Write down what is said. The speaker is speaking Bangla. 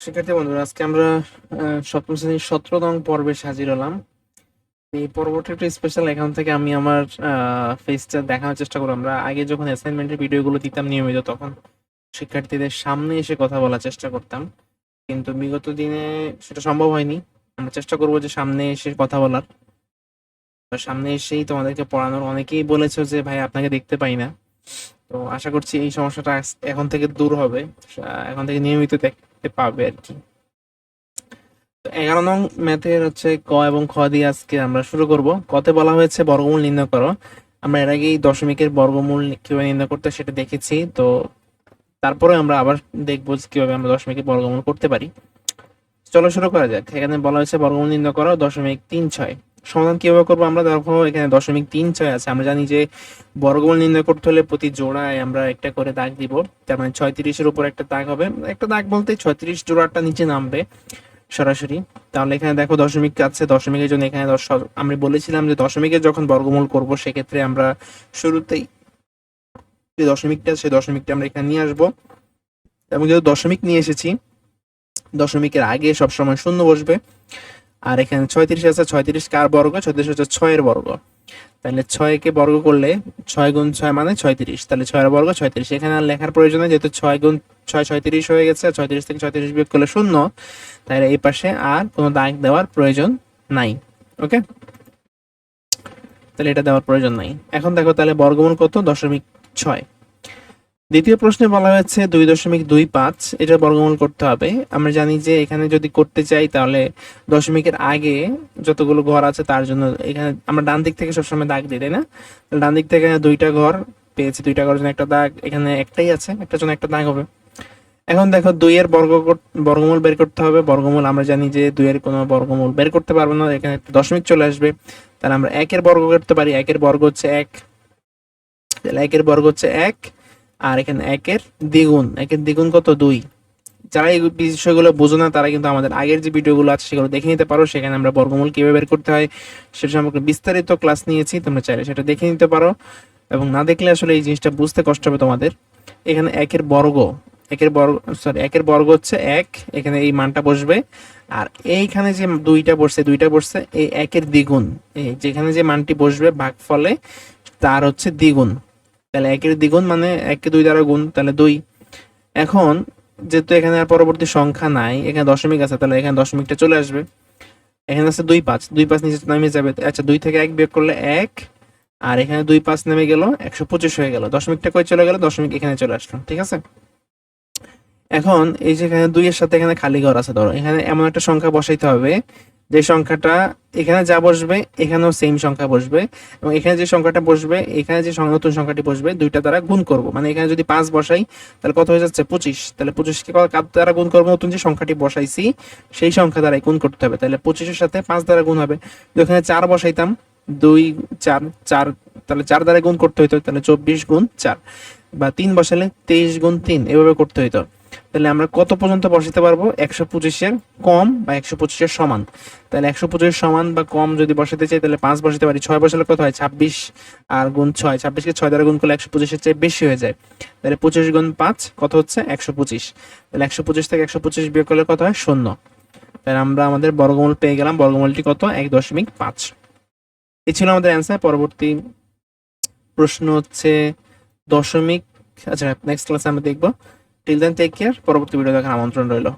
শিক্ষার্থী বন্ধুরা, আজকে আমরা সপ্তম শ্রেণির সতেরো নং পর্বে হাজির হলাম। এই পর্বটা একটু স্পেশাল এখান থেকে আমি আমার ফেসটা দেখানোর চেষ্টা করব। আমরা আগে যখন অ্যাসাইনমেন্টের ভিডিওগুলো দিতাম নিয়মিত, তখন শিক্ষার্থীদের সামনে এসে কথা বলার চেষ্টা করতাম। কিন্তু বিগত দিনে সেটা সম্ভব হয়নি। আমরা চেষ্টা করব যে সামনে এসে কথা বলার। সামনে এসেই তোমাদেরকে পড়ানোর। অনেকেই বলেছ যে, ভাই, আপনাকে দেখতে পাই না। তো আশা করছি এই সমস্যাটা এখন থেকে দূর হবে। এখন থেকে নিয়মিত দেখতে পাবে আর কি। এগারো নং ম্যাথের হচ্ছে ক এবং খ দিয়ে আজকে আমরা শুরু করব। কতে বলা হয়েছে বর্গমূল নির্ণয় করো। আমরা এর আগেই দশমিকের বর্গমূল কীভাবে নির্ণয় করতে সেটা দেখেছি। তো তারপরে আমরা আবার দেখব কীভাবে আমরা দশমিকের বর্গমূল করতে পারি। চলো শুরু করা যাক। এখানে বলা হয়েছে বর্গমূল নির্ণয় করো দশমিক তিন ছয়। সমাধান কীভাবে করব? আমরা দেখো, এখানে দশমিক তিন ছয় আছে। আমরা জানি যে বর্গমূল নির্ণয় করতে হলে প্রতি জোড়ায় আমরা একটা করে দাগ দিব। তার মানে ছয়ত্রিশের উপর একটা দাগ হবে। একটা দাগ বলতে ছয়ত্রিশ জোড়াটা নিচে নামবে সরাসরি। তাহলে এখানে দেখো দশমিক আছে। দশমিকের জন্য এখানে দশ আমি বলেছিলাম যে দশমিকের যখন বর্গমূল করব, সেক্ষেত্রে আমরা শুরুতেই যে দশমিকটা সেই দশমিকটা আমরা এখানে নিয়ে আসব। এবং যেহেতু দশমিক নিয়ে এসেছি, দশমিকের আগে সবসময় শূন্য বসবে। আর এখানে ছয়ত্রিশ আছে, ছয়ত্রিশ কার বর্গ? ছয়ত্রিশ হচ্ছে ছয়ের বর্গ। তাহলে ছয়কে বর্গ করলে ছয় গুণ ছয় মানে ছয়ত্রিশ। তাহলে ছয়ের বর্গ ছয়ত্রিশ। এখানে আর লেখার প্রয়োজন নেই, যেহেতু ছয় গুণ ছয় ছয়ত্রিশ হয়ে গেছে ছয়ত্রিশ থেকে ছয়ত্রিশ বিয়োগ করলে শূন্য। তাহলে এই পাশে আর কোনো দাগ দেওয়ার প্রয়োজন নাই, ওকে? তাহলে এটা দেওয়ার প্রয়োজন নাই। এখন দেখো তাহলে বর্গমূল কত? দশমিক ছয়। দ্বিতীয় প্রশ্নে বলা হয়েছে দুই দশমিক দুই পাঁচ, এটা বর্গমূল করতে হবে। আমরা জানি যে এখানে যদি করতে চাই তাহলে দশমিকের আগে যতগুলো ঘর আছে তার জন্য এখানে আমরা ডান দিক থেকে সবসময় দাগ দিই, তাই না? ডান দিক থেকে দুইটা ঘর পেয়েছি, দুইটা ঘরের জন্য একটা দাগ, এখানে একটাই আছে, একটার জন্য একটা দাগ হবে। এখন দেখো দুইয়ের বর্গ বর্গমূল বের করতে হবে, বর্গমূল আমরা জানি যে দুইয়ের কোনো বর্গমূল বের করতে পারব না, এখানে একটা দশমিক চলে আসবে। তাহলে আমরা একের বর্গ করতে পারি, একের বর্গ হচ্ছে এক। তাহলে একের বর্গ হচ্ছে এক আর এখানে একের দ্বিগুণ একের দ্বিগুণ কত? দুই। যারা এই বিষয়গুলো বোঝো না তারা কিন্তু আমাদের আগের যে ভিডিওগুলো আছে সেগুলো দেখে নিতে পারো। সেখানে আমরা বর্গমূল কীভাবে বের করতে হয় সেটা সম্পর্কে বিস্তারিত ক্লাস নিয়েছি, তোমরা চাইলে সেটা দেখে নিতে পারো। এবং না দেখলে আসলে এই জিনিসটা বুঝতে কষ্ট হবে তোমাদের। এখানে একের বর্গ একের বর্গ সরি একের বর্গ হচ্ছে এক, এখানে এই মানটা বসবে। আর এইখানে যে দুইটা বসছে দুইটা বসছে, এই একের দ্বিগুণ, এই যেখানে যে মানটি বসবে ভাগ ফলে তার হচ্ছে দ্বিগুণ। তাহলে একের দ্বিগুণ মানে একে দুই দ্বারা গুণ, তাহলে দুই। এখন যেহেতু এখানে আর পরবর্তী সংখ্যা নাই, এখানে দশমিক আছে, তাহলে এখানে দশমিকটা চলে আসবে। এখানে আছে দুই পাঁচ দুই পাঁচ নিচে নামে যাবে। আচ্ছা দুই থেকে এক বিয়োগ করলে এক, আর এখানে দুই পাঁচ নেমে গেল, একশো পঁচিশ হয়ে গেল। দশমিকটা কই চলে গেল? দশমিক এখানে চলে আসলো, ঠিক আছে? এখন এই যে এখানে দুইয়ের সাথে এখানে খালি ঘর আছে, ধরো। এখানে এমন একটা সংখ্যা বসাইতে হবে যে সংখ্যাটা এখানে যা বসবে, এখানেও সেম সংখ্যা বসবে এবং এখানে যে সংখ্যাটা বসবে, এখানে যে নতুন সংখ্যাটি বসবে, দুইটা দ্বারা গুণ করব। মানে এখানে যদি পাঁচ বসাই, তাহলে কত হয়ে যাচ্ছে? পঁচিশ। তাহলে পঁচিশকে কার দ্বারা গুণ করব? নতুন যে সংখ্যাটি বসাইছি, সেই সংখ্যা দ্বারাই গুণ করতে হবে। তাহলে পঁচিশের সাথে পাঁচ দ্বারা গুণ হবে। এখানে চার বসাইতাম, দুই, চার চার, তাহলে চার দ্বারা গুণ করতে হইতো। তাহলে চব্বিশ গুণ চার বা তিন বসালে তেইশ গুণ তিন। এভাবে করতে হইতো। তাহলে আমরা কত পর্যন্ত বসাতে পারব? একশো পঁচিশের কম বা একশো পঁচিশের সমান। তাহলে একশো পঁচিশ সমান বা কম যদি বসাতে চাই, তাহলে পাঁচ বসাতে পারি। ছয় বসালে কত হয়? ছাব্বিশ আর গুণ ছয়। ছাব্বিশকে ছয় দ্বারা গুণ করলে একশো পঁচিশের চেয়ে বেশি হয়ে যায়। তাহলে পঁচিশ গুণ পাঁচ কত হচ্ছে? একশো পঁচিশ। তাহলে একশো পঁচিশ থেকে একশো পঁচিশ বিয়োগ করলে কত হয়? শূন্য। তাহলে আমরা আমাদের বর্গমূল পেয়ে গেলাম। বর্গমূলটি কত? এক দশমিক পাঁচ। এই ছিল আমাদের অ্যান্সার পরবর্তী প্রশ্ন হচ্ছে দশমিক। আচ্ছা নেক্সট ক্লাসে আমরা দেখব। টিল দেন টেক কেয়ার পরবর্তী ভিডিও দেখার আমন্ত্রণ রইল।